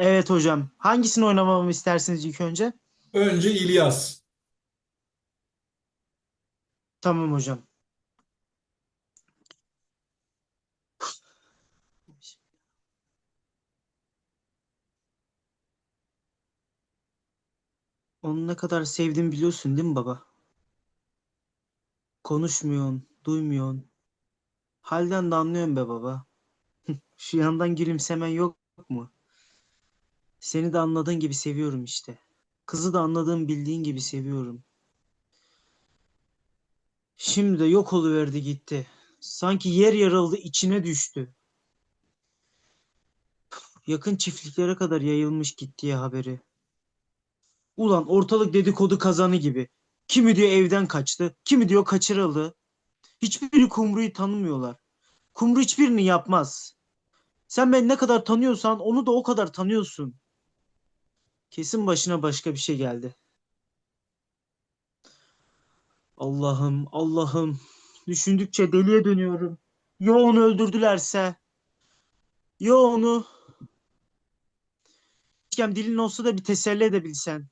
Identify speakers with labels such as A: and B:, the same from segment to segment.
A: Evet hocam. Hangisini oynamamı istersiniz ilk önce?
B: Önce İlyas.
A: Tamam hocam. Onu ne kadar sevdiğimi biliyorsun değil mi baba? Konuşmuyorsun, duymuyorsun. Halden de anlıyorum be baba. Şu yandan gülümsemen yok mu? Seni de anladığın gibi seviyorum işte. Kızı da anladığım bildiğin gibi seviyorum. Şimdi de yok oluverdi gitti. Sanki yer yarıldı içine düştü. Yakın çiftliklere kadar yayılmış gittiği haberi. Ulan ortalık dedikodu kazanı gibi. Kimi diyor evden kaçtı, kimi diyor kaçırıldı. Hiçbiri Kumru'yu tanımıyorlar. Kumru hiçbirini yapmaz. Sen beni ne kadar tanıyorsan onu da o kadar tanıyorsun. Kesin başına başka bir şey geldi. Allah'ım, Allah'ım. Düşündükçe deliye dönüyorum. Ya onu öldürdülerse? Ya onu? Keşke dilin olsa da bir teselli edebilsen.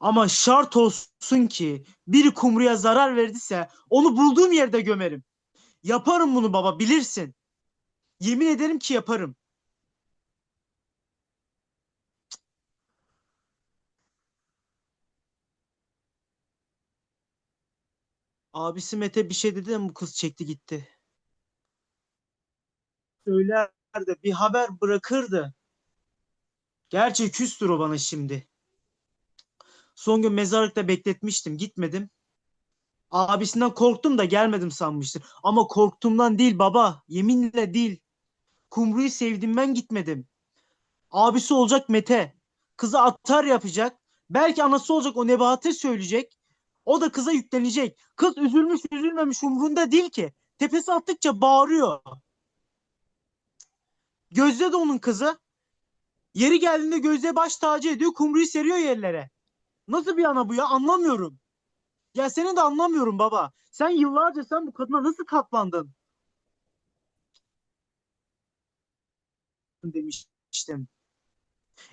A: Ama şart olsun ki biri kumruya zarar verdiyse onu bulduğum yerde gömerim. Yaparım bunu baba bilirsin. Yemin ederim ki yaparım. Abisi Mete bir şey dedi de bu kız çekti gitti. Söylerdi bir haber bırakırdı. Gerçi küstür o bana şimdi. Son gün mezarlıkta bekletmiştim gitmedim. Abisinden korktum da gelmedim sanmıştır. Ama korktuğumdan değil baba. Yeminle değil. Kumru'yu sevdim ben gitmedim. Abisi olacak Mete. Kızı atar yapacak. Belki anası olacak o Nebahat'e söyleyecek. O da kıza yüklenecek. Kız üzülmüş üzülmemiş umrunda değil ki. Tepesi attıkça bağırıyor. Gözde de onun kızı. Yeri geldiğinde Gözde baş tacı ediyor. Kumru'yu seriyor yerlere. Nasıl bir ana bu ya anlamıyorum. Ya seni de anlamıyorum baba. Sen yıllarca sen bu kadına nasıl katlandın? Demiştim.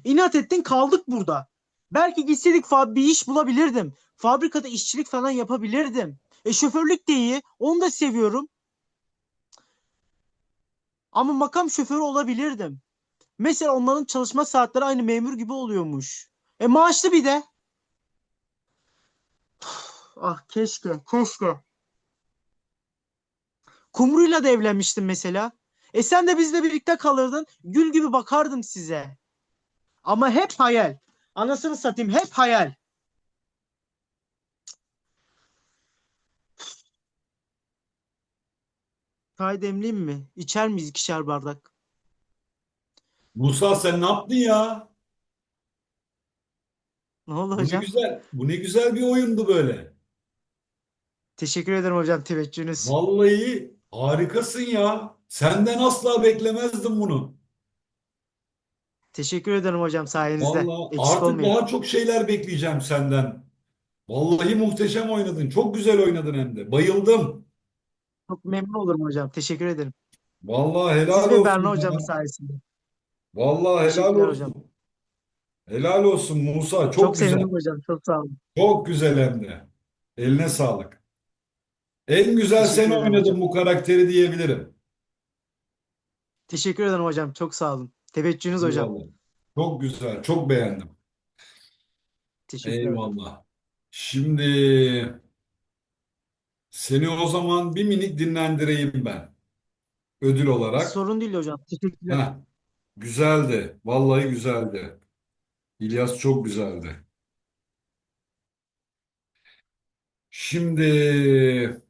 A: İnat ettin kaldık burada. Belki gitseydik bir iş bulabilirdim. Fabrikada işçilik falan yapabilirdim. E şoförlük de iyi. Onu da seviyorum. Ama makam şoförü olabilirdim. Mesela onların çalışma saatleri aynı memur gibi oluyormuş. E maaşlı bir de. Ah keşke, keşke. Kumru'yla da evlenmiştim mesela. E sen de bizle birlikte kalırdın. Gül gibi bakardım size. Ama hep hayal. Anasını satayım hep hayal. Çay demleyeyim mi? İçer miyiz ikişer bardak?
B: Musa sen ne yaptın ya?
A: Ne oldu
B: Bu ne
A: hocam?
B: güzel. Bu ne güzel bir oyundu böyle.
A: Teşekkür ederim hocam teveccühünüz.
B: Vallahi harikasın ya. Senden asla beklemezdim bunu.
A: Teşekkür ederim hocam sayenizde.
B: Vallahi
A: Eksik
B: artık
A: olmayın.
B: daha çok şeyler bekleyeceğim senden. Vallahi muhteşem oynadın. Çok güzel oynadın hem de. Bayıldım.
A: Çok memnun olurum hocam. Teşekkür ederim.
B: Vallahi
A: Siz
B: helal
A: ve
B: olsun
A: Berna hocamın
B: ya.
A: sayesinde.
B: Vallahi helal
A: Teşekkürler hocam.
B: olsun. Helal olsun Musa.
A: Çok
B: Çok güzel.
A: sevindim hocam. Çok sağ olun.
B: Çok güzel hem de. Eline sağlık. En güzel
A: Teşekkür
B: sen
A: ederim
B: oynadın
A: hocam.
B: bu karakteri diyebilirim.
A: Teşekkür ederim hocam. Çok sağ olun. Teveccühünüz hocam.
B: Eyvallah. Çok güzel. Çok beğendim.
A: Teşekkürler hocam.
B: Eyvallah. Şimdi seni o zaman bir minik dinlendireyim ben. Ödül olarak.
A: Sorun değil hocam. Teşekkürler.
B: Heh, güzeldi. Vallahi güzeldi. İlyas çok güzeldi. Şimdi